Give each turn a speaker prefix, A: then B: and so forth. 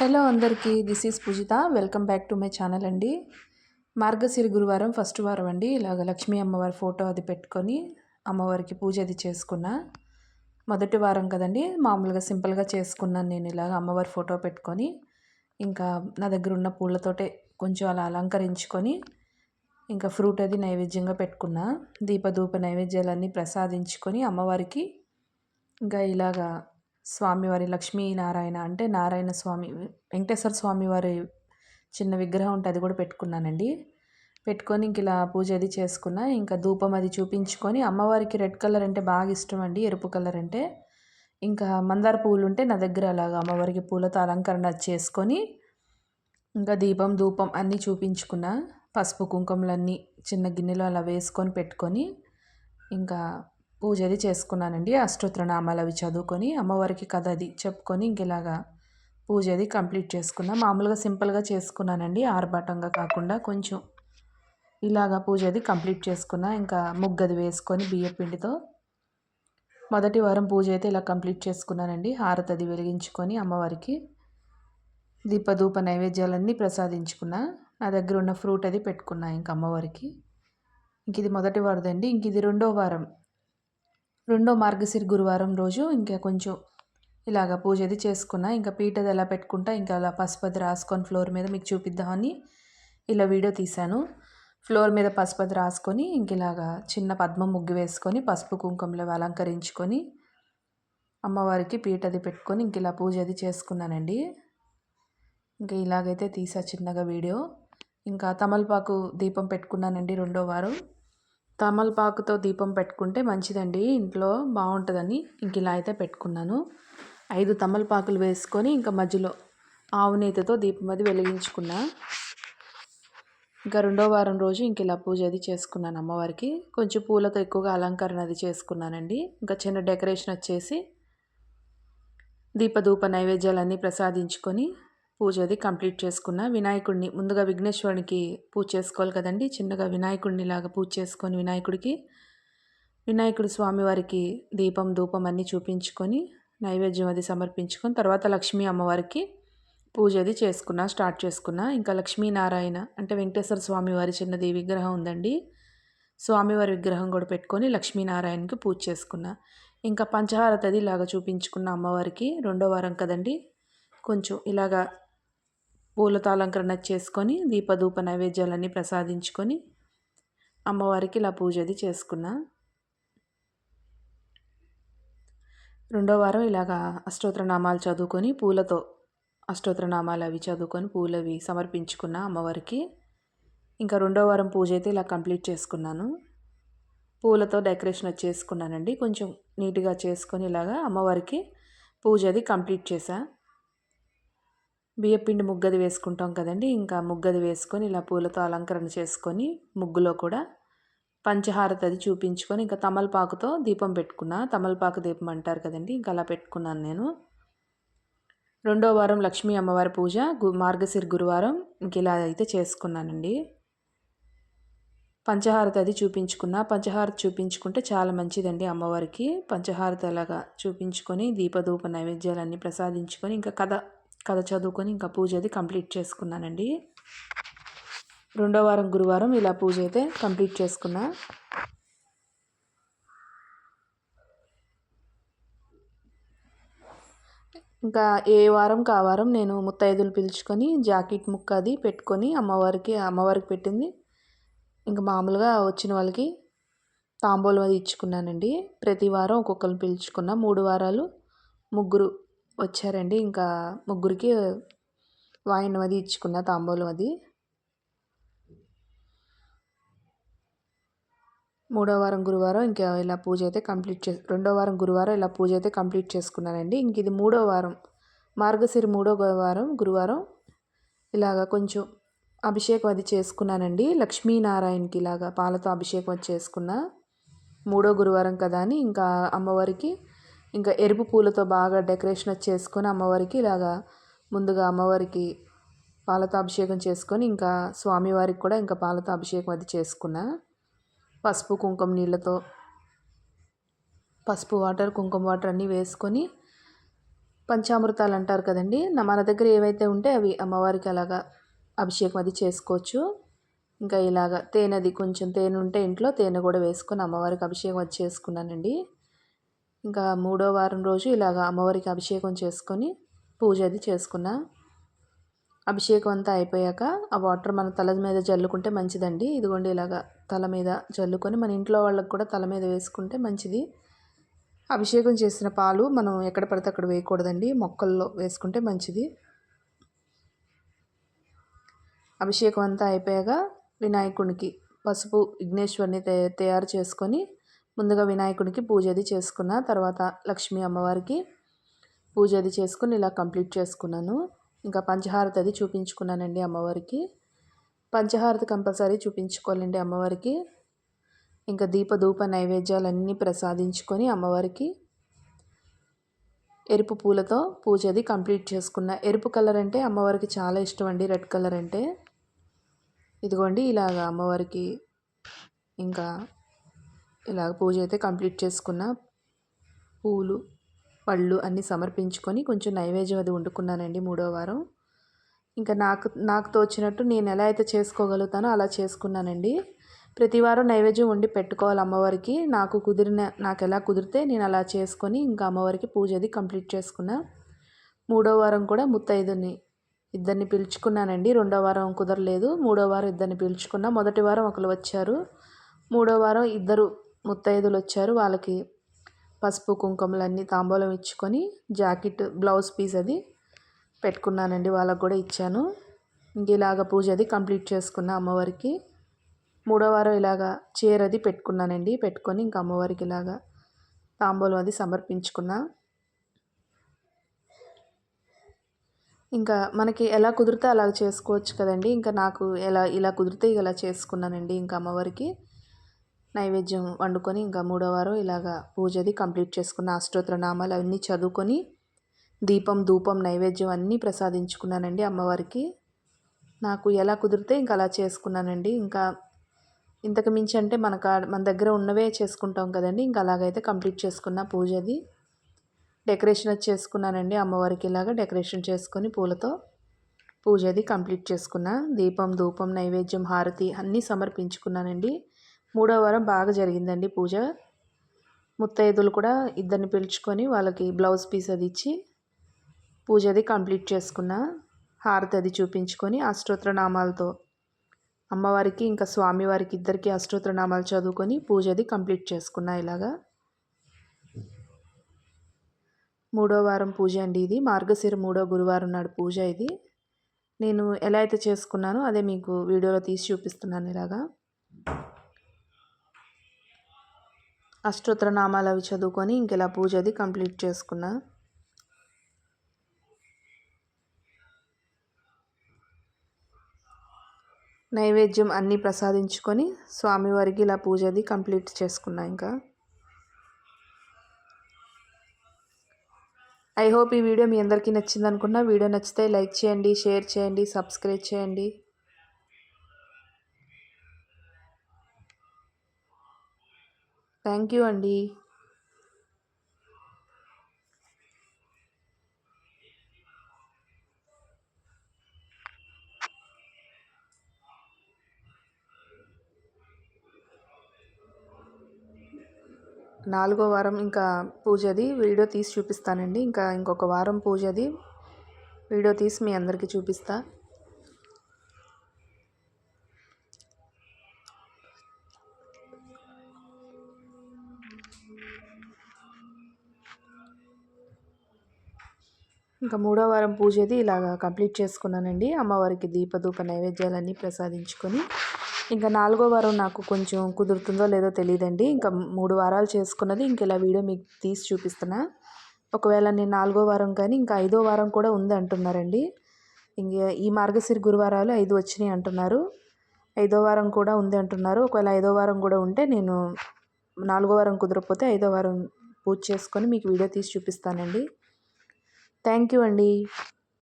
A: Hello అందరికీ this is Poojitha. Welcome back to my channel అండి. మార్గశిరి గురువారం ఫస్ట్ వారం అండి. ఇలాగ లక్ష్మీ అమ్మవారి ఫోటో అది పెట్టుకొని అమ్మవారికి పూజ అది చేసుకున్నా. మొదటి వారం కదండి. మామూలుగా సింపుల్గా చేసుకున్నాను నేను ఇలాగ అమ్మవారి ఫోటో పెట్టుకొని. ఇంకా నా దగ్గర ఉన్న పూలతోటే కొంచెం అలా అలంకరించుకొని ఇంకా ఫ్రూట్ అది నైవేద్యంగా పెట్టుకున్నా. దీపధూప నైవేద్యాలన్నీ ప్రసాదించుకొని అమ్మవారికి ఇంకా ఇలాగా స్వామివారి లక్ష్మీనారాయణ అంటే నారాయణ స్వామి వెంకటేశ్వర స్వామి వారి చిన్న విగ్రహం ఉంటే అది కూడా పెట్టుకున్నానండి. పెట్టుకొని ఇంక ఇలా పూజ అది చేసుకున్నా ఇంకా ధూపం అది చూపించుకొని అమ్మవారికి రెడ్ కలర్ అంటే బాగా ఇష్టం అండి ఎరుపు కలర్ అంటే. ఇంకా మందార పువ్వులు ఉంటే నా దగ్గర అలాగా అమ్మవారికి పూలతో అలంకరణ చేసుకొని ఇంకా దీపం ధూపం అన్నీ చూపించుకున్నా పసుపు కుంకుమలన్నీ చిన్న గిన్నెలో అలా వేసుకొని పెట్టుకొని ఇంకా పూజ అది చేసుకున్నానండి. అష్టోత్తరనామాలు అవి చదువుకొని అమ్మవారికి కథ అది చెప్పుకొని ఇంకెలాగా పూజ అది కంప్లీట్ చేసుకున్నా. మామూలుగా సింపుల్గా చేసుకున్నానండి. ఆర్భాటంగా కాకుండా కొంచెం ఇలాగా పూజ అది కంప్లీట్ చేసుకున్నా ఇంకా ముగ్గది వేసుకొని బియ్య పిండితో మొదటి వారం పూజ అయితే ఇలా కంప్లీట్ చేసుకున్నానండి. హారతి అది వెలిగించుకొని అమ్మవారికి దీపధూప నైవేద్యాలన్నీ ప్రసాదించుకున్నా. నా దగ్గర ఉన్న ఫ్రూట్ అది పెట్టుకున్నా ఇంకా అమ్మవారికి. ఇంక ఇది మొదటి వారదండి. ఇంక ఇది రెండో వారం రెండో మార్గశిర గురువారం రోజు ఇంకా కొంచెం ఇలాగ పూజ అది చేసుకున్నా ఇంకా పీటది ఎలా పెట్టుకుంటా ఇంకా అలా పసుపది రాసుకొని ఫ్లోర్ మీద మీకు చూపిద్దామని ఇలా వీడియో తీశాను. ఫ్లోర్ మీద పసుపది రాసుకొని ఇంక ఇలాగా చిన్న పద్మం ముగ్గు వేసుకొని పసుపు కుంకుమలో అలంకరించుకొని అమ్మవారికి పీటది పెట్టుకొని ఇంక ఇలా పూజ అది చేసుకున్నానండి. ఇంకా ఇలాగైతే తీసా చిన్నగా వీడియో. ఇంకా తమలపాకు దీపం పెట్టుకున్నానండి రెండో వారం. తమలపాకుతో దీపం పెట్టుకుంటే మంచిదండి. ఇంట్లో బాగుంటుందని ఇంక ఇలా అయితే పెట్టుకున్నాను. ఐదు తమలపాకులు వేసుకొని ఇంకా మధ్యలో ఆవు నేతతో దీపం అది వెలిగించుకున్నా. ఇంకా రెండో వారం రోజు ఇంక ఇలా పూజ అది చేసుకున్నాను అమ్మవారికి. కొంచెం పూలతో ఎక్కువగా అలంకరణ అది చేసుకున్నానండి. ఇంకా చిన్న డెకరేషన్ వచ్చేసి దీపధూప నైవేద్యాలన్నీ ప్రసాదించుకొని పూజ అది కంప్లీట్ చేసుకున్న వినాయకుడిని ముందుగా విఘ్నేశ్వరునికి పూజ చేసుకోవాలి కదండి. చిన్నగా వినాయకుడిని లాగా పూజ చేసుకొని వినాయకుడికి వినాయకుడి స్వామివారికి దీపం ధూపం అన్నీ చూపించుకొని నైవేద్యం అది సమర్పించుకొని తర్వాత లక్ష్మీ అమ్మవారికి పూజ అది చేసుకున్నా స్టార్ట్ చేసుకున్నా. ఇంకా లక్ష్మీనారాయణ అంటే వెంకటేశ్వర స్వామి వారి చిన్నది విగ్రహం ఉందండి. స్వామివారి విగ్రహం కూడా పెట్టుకొని లక్ష్మీనారాయణకి పూజ చేసుకున్నా. ఇంకా పంచహారతది ఇలాగ చూపించుకున్న అమ్మవారికి రెండో వారం కదండి. కొంచెం ఇలాగా పూలతో అలంకరణ చేసుకొని దీపధూప నైవేద్యాలన్నీ ప్రసాదించుకొని అమ్మవారికి ఇలా పూజ అది చేసుకున్నా. రెండో వారం ఇలాగా అష్టోత్తర నామాలు చదువుకొని పూలతో అష్టోత్తర నామాలు అవి చదువుకొని పూలు అవి సమర్పించుకున్న అమ్మవారికి ఇంకా రెండో వారం పూజ అయితే ఇలా కంప్లీట్ చేసుకున్నాను. పూలతో డెకరేషన్ చేసుకున్నానండి. కొంచెం నీట్గా చేసుకొని ఇలాగా అమ్మవారికి పూజ అది కంప్లీట్ చేశాను బియ్యపిండి ముగ్గది వేసుకుంటాం కదండి. ఇంకా ముగ్గది వేసుకొని ఇలా పూలతో అలంకరణ చేసుకొని ముగ్గులో కూడా పంచహారతి అది చూపించుకొని ఇంకా తమలపాకుతో దీపం పెట్టుకున్నా తమలపాకు దీపం అంటారు కదండి. ఇంకా అలా పెట్టుకున్నాను నేను. రెండో వారం లక్ష్మీ అమ్మవారి పూజ మార్గశిరి గురువారం ఇంక ఇలా అయితే చేసుకున్నానండి. పంచహారతి అది చూపించుకున్న పంచహారతి చూపించుకుంటే చాలా మంచిదండి అమ్మవారికి. పంచహారతి అలాగా చూపించుకొని దీపధూప నైవేద్యాలన్నీ ప్రసాదించుకొని ఇంకా కథ కథ చదువుకొని ఇంకా పూజ అది కంప్లీట్ చేసుకున్నానండి. రెండో వారం గురువారం ఇలా పూజ అయితే కంప్లీట్ చేసుకున్నా. ఇంకా ఏ వారం కా వారం నేను ముత్తైదులు పిలుచుకొని జాకెట్ ముక్క అది పెట్టుకొని అమ్మవారికి అమ్మవారికి పెట్టింది. ఇంకా మామూలుగా వచ్చిన వాళ్ళకి తాంబూలం అది ఇచ్చుకున్నానండి. ప్రతి వారం ఒక్కొక్కరిని పిలుచుకున్న మూడు వారాలు ముగ్గురు వచ్చారండి. ఇంకా ముగ్గురికి వాయినం అది ఇచ్చుకున్న తాంబూలం అది మూడో వారం గురువారం ఇంకా ఇలా పూజ అయితే కంప్లీట్ చే రెండో వారం గురువారం ఇలా పూజ అయితే కంప్లీట్ చేసుకున్నానండి. ఇంక ఇది మూడో వారం మార్గశిరి మూడో వారం గురువారం ఇలాగా కొంచెం అభిషేకం అది చేసుకున్నానండి. లక్ష్మీనారాయణకి ఇలాగా పాలతో అభిషేకం అది చేసుకున్న. మూడో గురువారం కదా అని ఇంకా అమ్మవారికి ఇంకా ఎరుపు పూలతో బాగా డెకరేషన్ చేసుకొని అమ్మవారికి ఇలాగా ముందుగా అమ్మవారికి పాలతో అభిషేకం చేసుకొని ఇంకా స్వామివారికి కూడా ఇంకా పాలతో అభిషేకం అది చేసుకున్నా. పసుపు కుంకుమ నీళ్ళతో పసుపు వాటర్ కుంకుమ వాటర్ అన్నీ వేసుకొని పంచామృతాలు అంటారు కదండి. మన దగ్గర ఏవైతే ఉంటే అవి అమ్మవారికి అలాగా అభిషేకం అది చేసుకోవచ్చు. ఇంకా ఇలాగ తేనెది కొంచెం తేనె ఉంటే ఇంట్లో తేనె కూడా వేసుకొని అమ్మవారికి అభిషేకం అది చేసుకున్నానండి. ఇంకా మూడో వారం రోజు ఇలాగ అమ్మవారికి అభిషేకం చేసుకొని పూజ అది చేసుకున్నా. అభిషేకం అంతా అయిపోయాక ఆ వాటర్ మన తల మీద జల్లుకుంటే మంచిదండి. ఇదిగోండి ఇలాగ తల మీద జల్లుకొని మన ఇంట్లో వాళ్ళకి కూడా తల మీద వేసుకుంటే మంచిది. అభిషేకం చేసిన పాలు మనం ఎక్కడ పడితే అక్కడ వేయకూడదండి. మొక్కల్లో వేసుకుంటే మంచిది. అభిషేకం అంతా అయిపోయాక వినాయకునికి పసుపు విఘ్నేశ్వరిని తయారు చేసుకొని ముందుగా వినాయకుడికి పూజ అది చేసుకున్న తర్వాత లక్ష్మీ అమ్మవారికి పూజ అది చేసుకుని ఇలా కంప్లీట్ చేసుకున్నాను. ఇంకా పంచహారతి అది చూపించుకున్నానండి అమ్మవారికి. పంచహారతి కంపల్సరీ చూపించుకోవాలండి అమ్మవారికి. ఇంకా దీపధూప నైవేద్యాలన్నీ ప్రసాదించుకొని అమ్మవారికి ఎరుపు పూలతో పూజ అది కంప్లీట్ చేసుకున్న. ఎరుపు కలర్ అంటే అమ్మవారికి చాలా ఇష్టం అండి. రెడ్ కలర్ అంటే. ఇదిగోండి ఇలాగ అమ్మవారికి ఇంకా ఇలాగ పూజ అయితే కంప్లీట్ చేసుకున్న పూలు పళ్ళు అన్నీ సమర్పించుకొని కొంచెం నైవేద్యం అది వండుకున్నానండి మూడో వారం. ఇంకా నాకు నాకు తోచినట్టు నేను ఎలా అయితే చేసుకోగలుగుతానో అలా చేసుకున్నానండి. ప్రతి వారం నైవేద్యం వండి పెట్టుకోవాలి అమ్మవారికి. నాకు కుదిరిన నాకు ఎలా కుదిరితే నేను అలా చేసుకొని ఇంకా అమ్మవారికి పూజ అది కంప్లీట్ చేసుకున్నా. మూడో వారం కూడా ముత్తైదుని ఇద్దరిని పిలుచుకున్నానండి. రెండో వారం కుదరలేదు. మూడో వారం ఇద్దరిని పిలుచుకున్నా. మొదటి వారం ఒకరు వచ్చారు. మూడో వారం ఇద్దరు ముత్తైదులు వచ్చారు వాళ్ళకి పసుపు కుంకుమలన్నీ తాంబూలం ఇచ్చుకొని జాకెట్ బ్లౌజ్ పీస్ అది పెట్టుకున్నానండి. వాళ్ళకు కూడా ఇచ్చాను. ఇంక ఇలాగ పూజ అది కంప్లీట్ చేసుకున్న అమ్మవారికి. మూడో వారం ఇలాగా చీర అది పెట్టుకున్నానండి. పెట్టుకొని ఇంకా అమ్మవారికి ఇలాగా తాంబూలం అది సమర్పించుకున్నా. ఇంకా మనకి ఎలా కుదిరితే అలా చేసుకోవచ్చు కదండి. ఇంకా నాకు ఎలా ఇలా కుదిరితే ఇలా చేసుకున్నానండి. ఇంకా అమ్మవారికి నైవేద్యం వండుకొని ఇంకా మూడో వారం ఇలాగా పూజది కంప్లీట్ చేసుకున్న అష్టోత్తర నామాలు అవన్నీ చదువుకొని దీపం ధూపం నైవేద్యం అన్నీ ప్రసాదించుకున్నానండి అమ్మవారికి. నాకు ఎలా కుదిరితే ఇంకా అలా చేసుకున్నానండి. ఇంకా ఇంతకు మించి అంటే మన కా మన దగ్గర ఉన్నవే చేసుకుంటాం కదండి. ఇంకా అలాగైతే కంప్లీట్ చేసుకున్న పూజది. డెకరేషన్ అది చేసుకున్నానండి అమ్మవారికి ఇలాగా డెకరేషన్ చేసుకొని పూలతో పూజది కంప్లీట్ చేసుకున్న దీపం ధూపం నైవేద్యం హారతి అన్నీ సమర్పించుకున్నానండి. మూడో వారం బాగా జరిగిందండి పూజ. ముత్తైదులు కూడా ఇద్దరిని పిలుచుకొని వాళ్ళకి బ్లౌజ్ పీస్ అది ఇచ్చి పూజ అది కంప్లీట్ చేసుకున్న. హారతి అది చూపించుకొని అష్టోత్ర నామాలతో అమ్మవారికి ఇంకా స్వామివారికి ఇద్దరికి అష్టోత్ర నామాలు చదువుకొని పూజ అది కంప్లీట్ చేసుకున్నా ఇలాగా. మూడో వారం పూజ అండి ఇది. మార్గశిర మూడో గురువారం నాడు పూజ ఇది. నేను ఎలా అయితే చేసుకున్నానో అదే మీకు వీడియోలో తీసి చూపిస్తున్నాను ఇలాగా. అష్టోత్తర నామాలు అవి చదువుకొని ఇంకెలా పూజ అది కంప్లీట్ చేసుకున్నా. నైవేద్యం అన్నీ ప్రసాదించుకొని స్వామివారికి ఇలా పూజ అది కంప్లీట్ చేసుకున్నా ఇంకా. ఐ హోప్ ఈ వీడియో మీ అందరికీ నచ్చింది అనుకున్నా వీడియో నచ్చితే లైక్ చేయండి షేర్ చేయండి సబ్స్క్రైబ్ చేయండి. థ్యాంక్ యూ అండి. నాలుగో వారం ఇంకా పూజది. వీడియో తీసి చూపిస్తానండి. ఇంకా ఇంకొక వారం పూజది. వీడియో తీసి మీ అందరికీ చూపిస్తాను ఇంకా మూడో వారం పూజది ఇలాగ కంప్లీట్ చేసుకున్నానండి. అమ్మవారికి దీపధూప నైవేద్యాలన్నీ ప్రసాదించుకొని ఇంకా నాలుగో వారం నాకు కొంచెం కుదురుతుందో లేదో తెలియదండి ఇంకా మూడు వారాలు చేసుకున్నది. ఇంక ఇలా వీడియో మీకు తీసి చూపిస్తున్నా. ఒకవేళ నేను నాలుగో వారం కానీ ఇంకా ఐదో వారం కూడా ఉంది అంటున్నారండి. ఇంక ఈ మార్గశిరి గురువారాలు ఐదు వచ్చినాయి అంటున్నారు. ఐదో వారం కూడా ఉంది అంటున్నారు. ఒకవేళ ఐదో వారం కూడా ఉంటే నేను నాలుగో వారం కుదరకపోతే ఐదో వారం పూజ చేసుకొని మీకు వీడియో తీసి చూపిస్తానండి. థ్యాంక్ యూ అండి